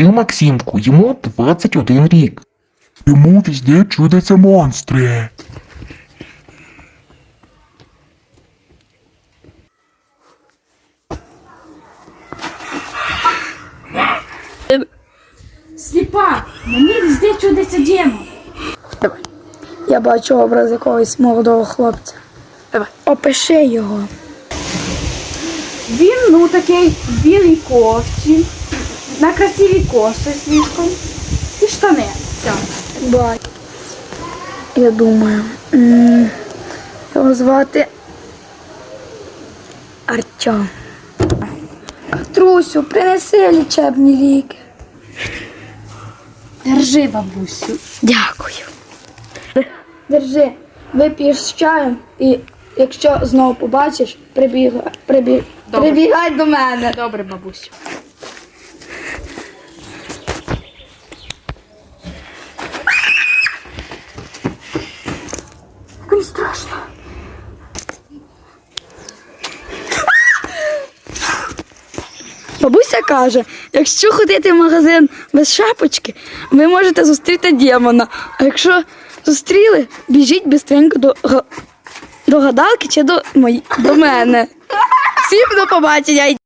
Це Максимку, йому 21 рік. Йому везде чудяться монстри. Сліпа, мені везде чудиться демон. Я бачу образ якогось молодого хлопця. Давай. Опиши його. Він, ну такий в білій кофті, на красивій коси слишком і штани. Так. Я думаю. Його звати Артем. Трусю, принеси лічебні ліки. Держи, бабусю. Дякую. Держи, вип'єш з чаєм і якщо знову побачиш, прибігай, прибіг, прибігай до мене. Добре, бабусю. Страшно. Бабуся каже, якщо ходити в магазин без шапочки, ви можете зустріти демона. А якщо зустріли, біжіть бистренько до, до гадалки чи до, мої, до мене. Всім до побачення.